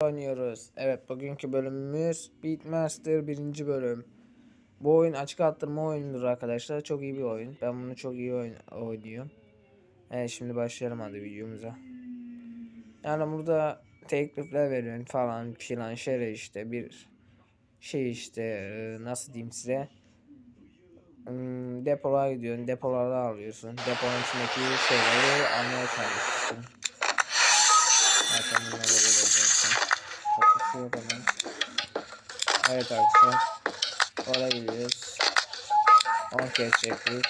oynuyoruz. Evet bugünkü bölümümüz Beatmaster birinci bölüm. Bu oyun açık arttırma oyunudur arkadaşlar. Çok iyi bir oyun. Ben bunu çok iyi oyun oynuyorum. Evet şimdi başlayalım hadi videomuza. Yani burada teklifler veriyorsun falan filan şere işte bir şey işte e, nasıl diyeyim size. Hmm, depolara gidiyorsun depolarda alıyorsun. Deponun içindeki şeyleri almaya çalışıyorsun. Şey hemen. Evet arkadaşlar. Oraya gidiyoruz. 10 kez çektik.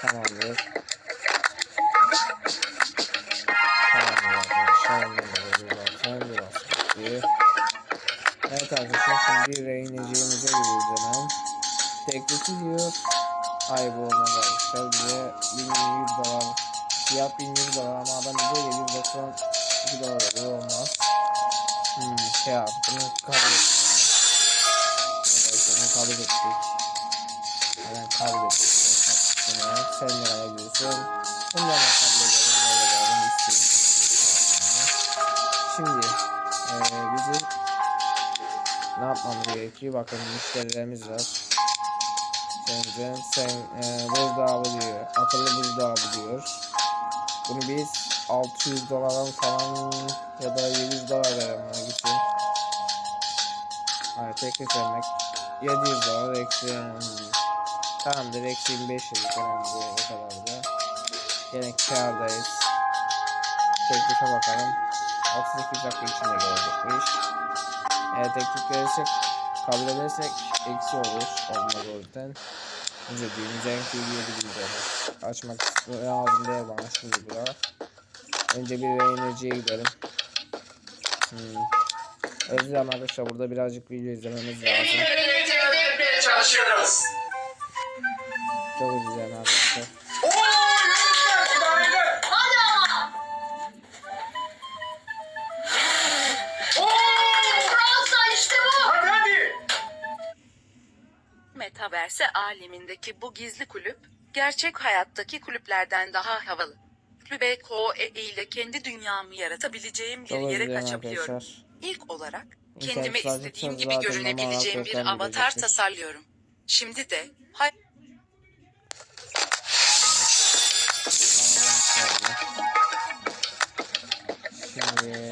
Tamamdır. Tamamdır arkadaşlar. Bekliyor. Evet arkadaşlar şimdi rehineciğimize gidiyoruz hemen. Teklifi diyor. Ay bu arkadaşlar. Bize 1100 dolar Fiyat 1100 dolar ama adam bize 792 dolar veriyor olmaz. Hmm, şey yap bunu kabul ettik. Evet bunu kabul ettik. Hemen kabul ettik. Bunu sen ben kabul ederim. Böyle verelim istedim. Şimdi eee bizim ne yapmamız gerekiyor? Bakın müşterilerimiz var. Sen, sen e, buzdolabı diyor. Akıllı buzdolabı diyor. Bunu biz 600 dolara falan ya da 700 dolar buna gitsin. Hayır teklif vermek 700 dolar eksi yani. Tamamdır eksi 25 yedik önemli o kadar da. Yine kârdayız. Teklife bakalım. 38 dakika içinde gelecekmiş. Eğer teklif verirsek kabul edersek eksi olur. Olmaz o yüzden. Düğümüz en kıyıya gideceğiz. Açmak lazım değil bana şimdi bura. Önce bir enerjiye gidelim. Hmm. Özlem arkadaşlar burada birazcık video izlememiz lazım. çalışıyoruz. Çok izleyen arkadaşlar. Oo, yürüyüşler, idarede. Hadi ama. Oo, Fransa işte bu. hadi hadi. Metaverse alemindeki bu gizli kulüp, gerçek hayattaki kulüplerden daha havalı. BKOE ile kendi dünyamı yaratabileceğim bir Çok yere kaçabiliyorum. arkadaşlar. İlk olarak kendime istediğim gibi görünebileceğim bir avatar tasarlıyorum. Şimdi de hay Şimdi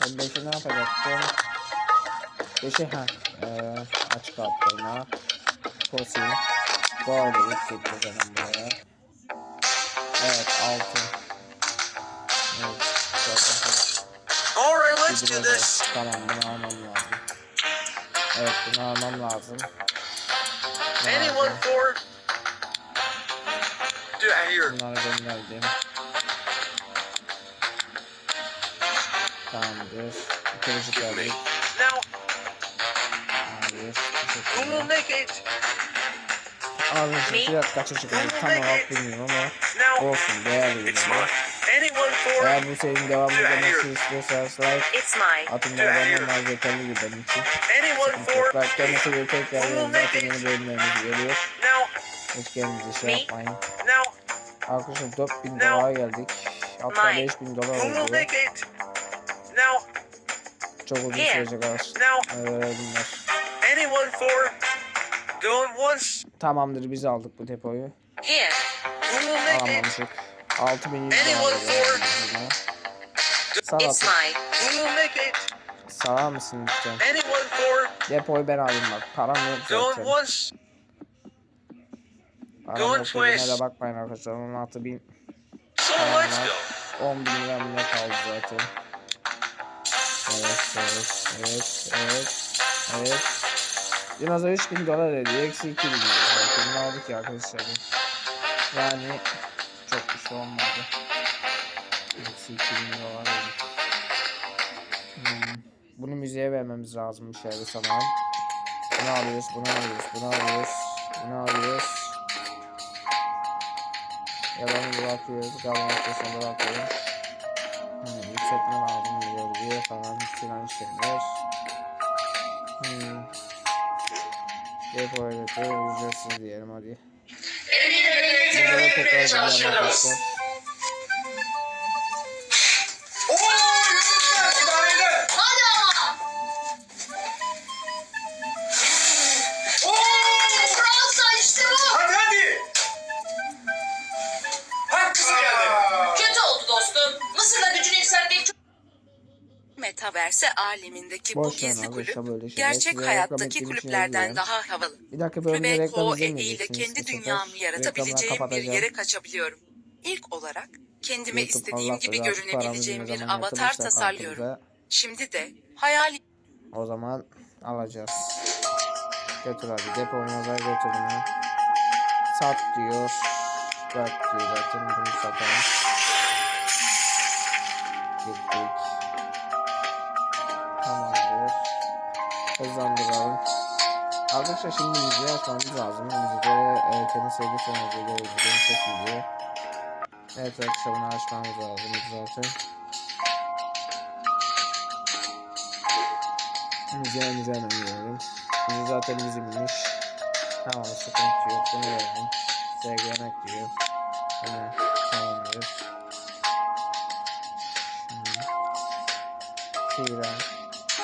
ben beşi ne yapacaktım? Beşi ha ee, açık arttırma Kosi Gol ilk gitti zaten buraya Evet altı Evet çok All right, let's do this. Tamam bunu almam lazım Evet bunu almam lazım Anyone for? Do I hear? Bunları gönderdim. Tamamdır. İkinci geldik. Now, Hayır. who will make it? Abi bir dakika çıkacak tam olarak bilmiyorum ama Now, olsun değerli for? Eğer bu serinin devamı gelmesi istiyorsanız like It's mine. atın da abone olmanız yeterli gibi benim için. Anyone for? Tekrar kendisi bir tekrar zaten yeni bölümlerimiz geliyor. Hiç kendinize şey yapmayın. now, Arkadaşlar 4000 dolara geldik. Hatta Mine. 5000 dolar oldu. Çok uzun Here. sürecek arkadaşlar. now, Ee, bunlar. anyone for? Going once. Tamamdır biz aldık bu depoyu. İt? Alamamışık. 6100 Anyone dolar for? verdik It's Salat. mine. Who will make it? Salar mısın lütfen? Depoyu ben alayım bak. Param yok zaten. Param yok dediğime twice. de bakmayın arkadaşlar. 16 bin So param let's var. go. 10 bin lira ne kaldı zaten. Evet, evet, evet, evet, evet. Dinozor 3000 dolar ediyor. Eksi 2000 lira. Zaten ne oldu ki arkadaşlar? Yani çok bir şey olmadı. Eksi 2000 dolar dedik. Hmm. Bunu müzeye vermemiz lazım bir şeyde sanırım. Bunu alıyoruz, bunu alıyoruz, bunu alıyoruz, bunu alıyoruz. Yalanı bırakıyoruz, kalan arkasına bırakıyoruz. Hmm, yükseltme lazım diyor diye falan filan şeyler. Hmm. Depo ödeti ücretsiz diyelim hadi. Burada da tekrar bir metaverse alemindeki bu Boş gizli abi, kulüp şeyler. gerçek hayattaki kulüplerden daha havalı. Bir dakika bölümde reklam ile kendi dünyamı yaratabileceğim bir yere kaçabiliyorum. İlk olarak kendime YouTube istediğim Allah gibi görünebileceğim bir avatar tasarlıyorum. altımıza, Şimdi de hayal O zaman alacağız. Götür hadi depomuza götür bunu. Sat diyor. Bırak diyor zaten bunu satalım. Gittik. Hızlandıralım. Arkadaşlar şimdi müziği açmamız lazım. Müziğde e, kendi sevgi sonracı görebildiğim ses müziği. Evet arkadaşlar bunu açmamız lazım zaten. Müziğe müziğe hemen girelim. Müziği zaten bizimmiş. Tamam sıkıntı yok. Bunu verelim. Sevgilemek diyor. Bunu tamamdır. Şimdi. Fiilen.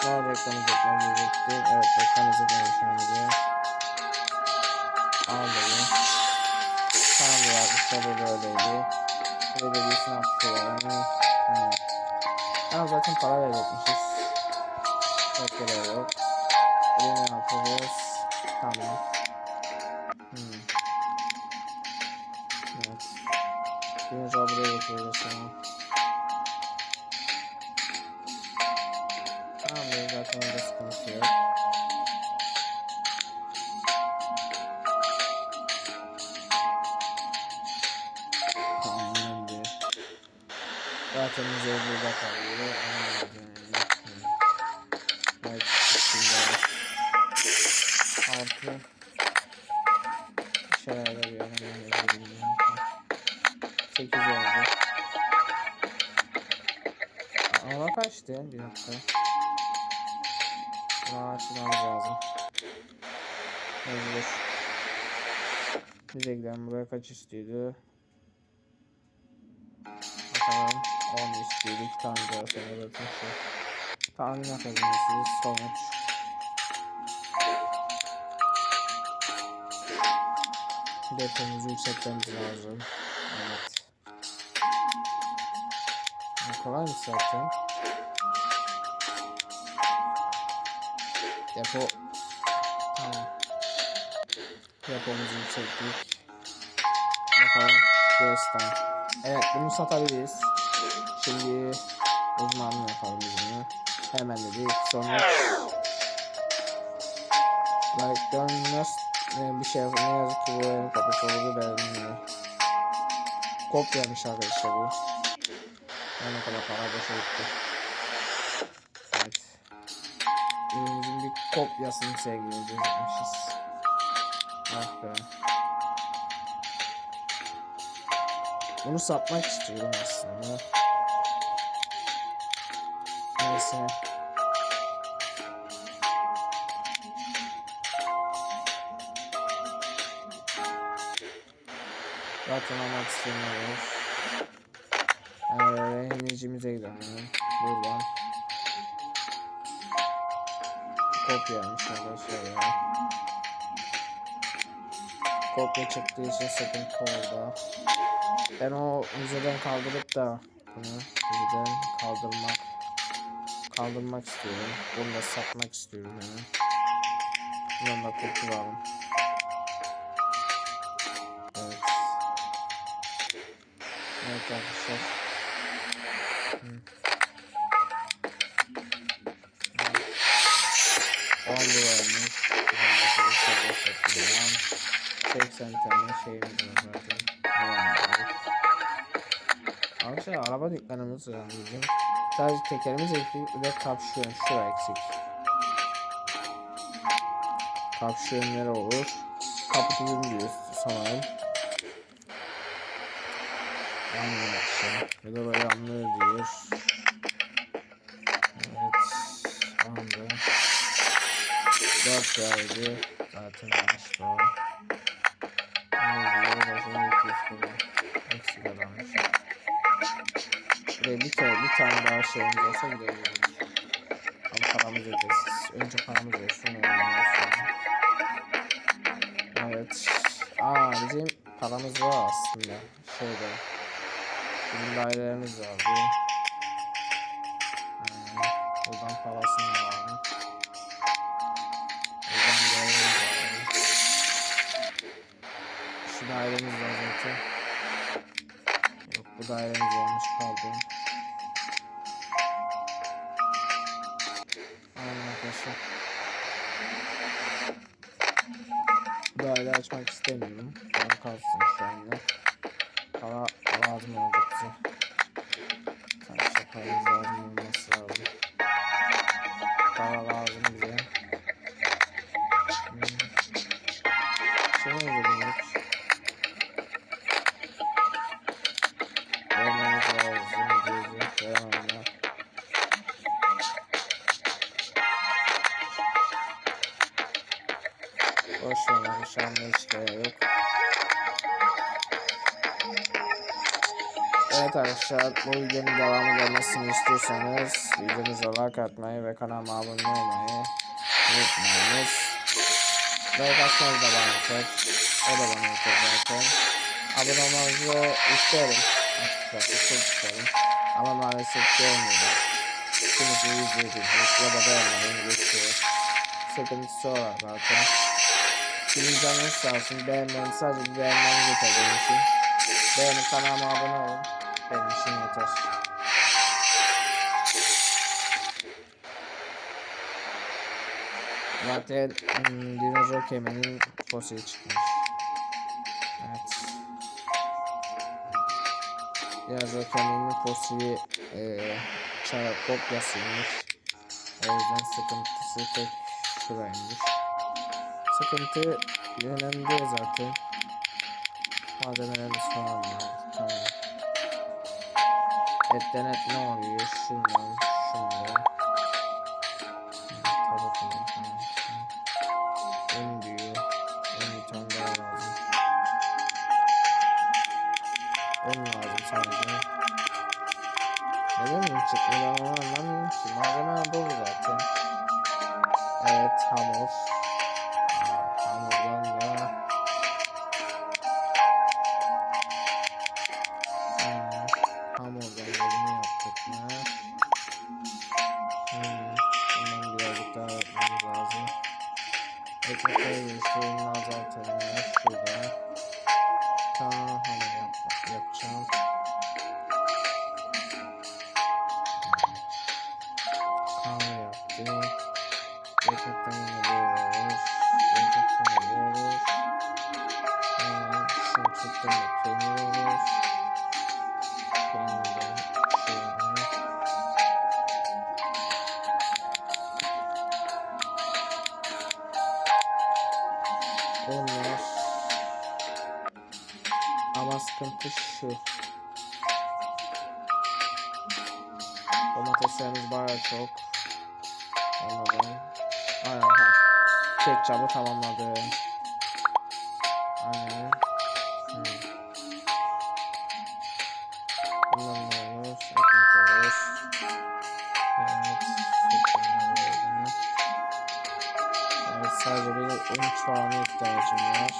Var reklamı çekmem gerekti. Evet reklam izledim şu an diyor. Aldım. Tamamdır abi işte bu böyleydi. Burada bir sınav tutuyorlar. Hmm. Ama zaten para verecekmişiz. Yok görev yok. Bunu yapacağız. Tamam. Hmm. Evet. Birinci buraya getiriyoruz tamam. Orada sıkıntı yok. Tamam önemli. Zaten müze burada kalıyor. Evet, altı şeyler veriyor. Sekiz oldu. Ama kaçtı? Bir dakika. Bunu açmamız lazım. Mecbur. Bize gidelim. Buraya kaç istiyordu? Bakalım. 10 istiyordu. 2 tane daha sonra zaten şey. Tahmin yapabilirsiniz. Sonuç. Depomuzu yükseltmemiz lazım. Evet. Bu kolaymış zaten. Depo. Tamam. Depomuzu yükselttik. Bakalım. Destan. Evet bunu satabiliriz. Şimdi uzmanlığı yapalım bunu. Hemen dedik. Sonra like dönmez bir şey yap- ne yazık ki bu oyun kapısı oldu ben kopyamış arkadaşlar bu. Yani ne kadar para boşa gitti. Kopyasını sevgili yapmışız. Ah be. Bunu satmak istiyorum aslında. Neyse. Zaten almak istemiyoruz. Ee, rehinecimize gidelim. Buradan. Kopyaymış arkadaşlar ya. Kopya çıktığı için sıkıntı oldu. Ben o müzeden kaldırıp da bunu müzeden kaldırmak kaldırmak istiyorum. Bunu da satmak istiyorum yani. Bundan da kurtulalım. Evet. Evet arkadaşlar. Hı. 80 tane şeyimiz var zaten. Arkadaşlar araba dükkanımız var bizim. Sadece tekerimiz eksik ve kapşon şu eksik. Kapşonları olur. Kaputu diyoruz sanırım. Aynı akşam. Ya da böyle anlıyor diyor. Evet. Anda. 4 yaydı. Zaten yanlış o. Başına 200 kilo. Eksik adammış. Buraya bir kere bir tane daha şeyimiz olsa gidebiliriz. Ama paramız yetersiz. Önce paramız olsun. Evet. Aa bizim paramız var aslında. Şeyde. Bizim dairelerimiz vardı. Hmm. Buradan parasını alalım. Dairemiz var zaten. Yok bu dairemiz yanlış kaldı. Aynen arkadaşlar. Bu daire açmak istemiyorum. Ben kalsın şu anda. Para lazım olacak bize. Kaç paramız lazım olması Evet arkadaşlar bu videonun devamı gelmesini istiyorsanız videomuza like atmayı ve kanalıma abone olmayı unutmayınız. Like atsanız da bana yeter. O da bana yeter zaten. Abone olmanızı isterim. Açıkçası çok isterim. Ama maalesef görmüyoruz. Kimisi izleyip ya da beğenmeden geçiyor. Sıkıntısı var zaten. Sizin canınız sağ olsun. Beğenmeniz sadece beğenmeniz yeter benim için. Beğenip kanalıma abone olun. Benim için yeter. Zaten hmm, dinozor kemiğinin fosili çıkmış. Evet. Dinozor kemiğinin fosili e, çağ kopyasıymış. O yüzden sıkıntısı tek şuraymış. Sıkıntı önemli zaten. Malzemelerimiz falan var. Tamam. Etten et ne oluyor? Şundan, şundan. Tabakından falan. Un diyor. Un bir tane daha lazım. Un lazım sadece. Neden mi çıkmıyor Ekmekleri değiştirelim azaltalım. Şurada. Tamam yapacağım. Onlar. Ama sıkıntı şu. Domateslerimiz bayağı çok. Anladım. Aynen. Ketçabı tamamladım. Aynen. Sadece bir un çuvalına ihtiyacım var.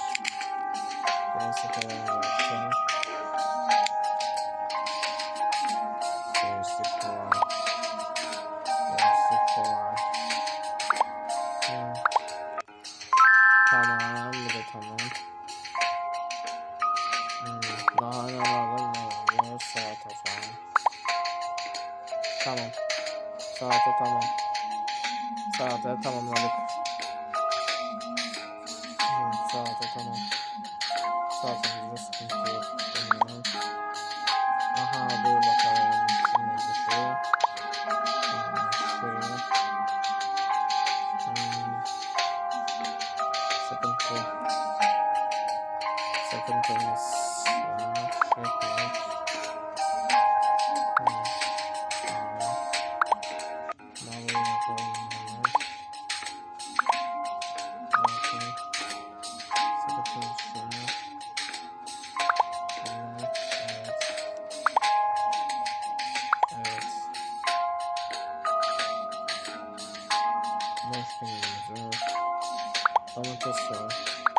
Domates var.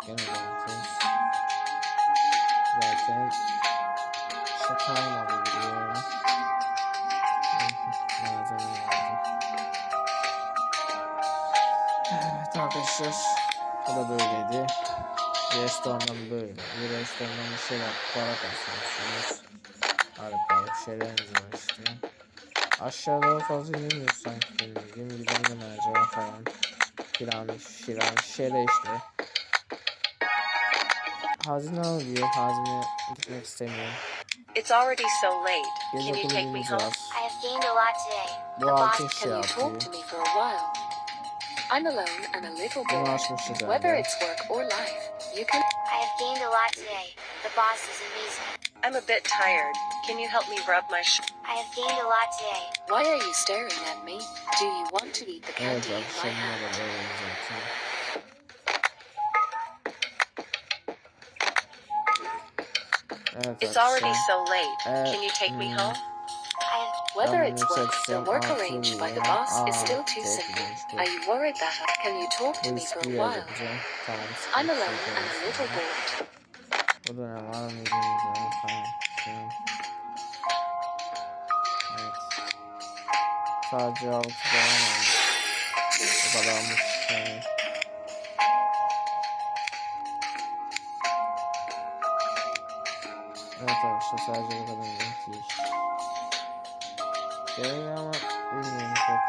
Gene domates. Zaten şey kalmadı gibi ya. Malzeme vardı. arkadaşlar. Bu da böyleydi. Restorandan böyle. Bir restorandan bir şeyler para kazanıyorsunuz. Harika bir şeyleriniz var işte. Aşağıda fazla inemiyoruz sanki bildiğim gidelim acaba falan. Filan filan şeyler işte. Hazine al diyor. Hazine gitmek istemiyorum. It's already so late. Can you take me home? var. I have gained a lot today. Bu The altın boss şey Can you yapıyor. talk to me for a while? I'm alone and a little bored. Whether it's work or life, you can. I have gained a lot today. The boss is amazing. I'm a bit tired. Can you help me rub my sh- I have gained a lot today. Why are you staring at me? Do you want to eat the candy in my akşamına hand? da böyle It's already so late. Uh, Can you take me mm. home? Whether Ben it's work, the work arranged by the boss is still too simple. Are you worried that I- can you talk to me for a while? I'm alone and a little bored. Sadece altı devam aldık. Bu kadarmış. Yani. Evet arkadaşlar sadece bu kadar ilginç. Gereği ama bilmiyorum çok.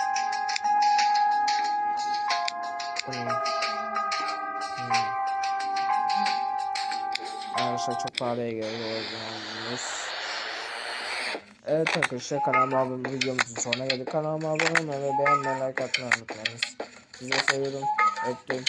Bu ne? Hmm. Arkadaşlar çok pahalıya geldi o yüzden Evet arkadaşlar kanalıma abone olmayı, videomuzun sonuna geldik. Kanalıma abone olmayı ve beğenmeyi like atmayı unutmayınız. Sizi seviyorum. Öptüm.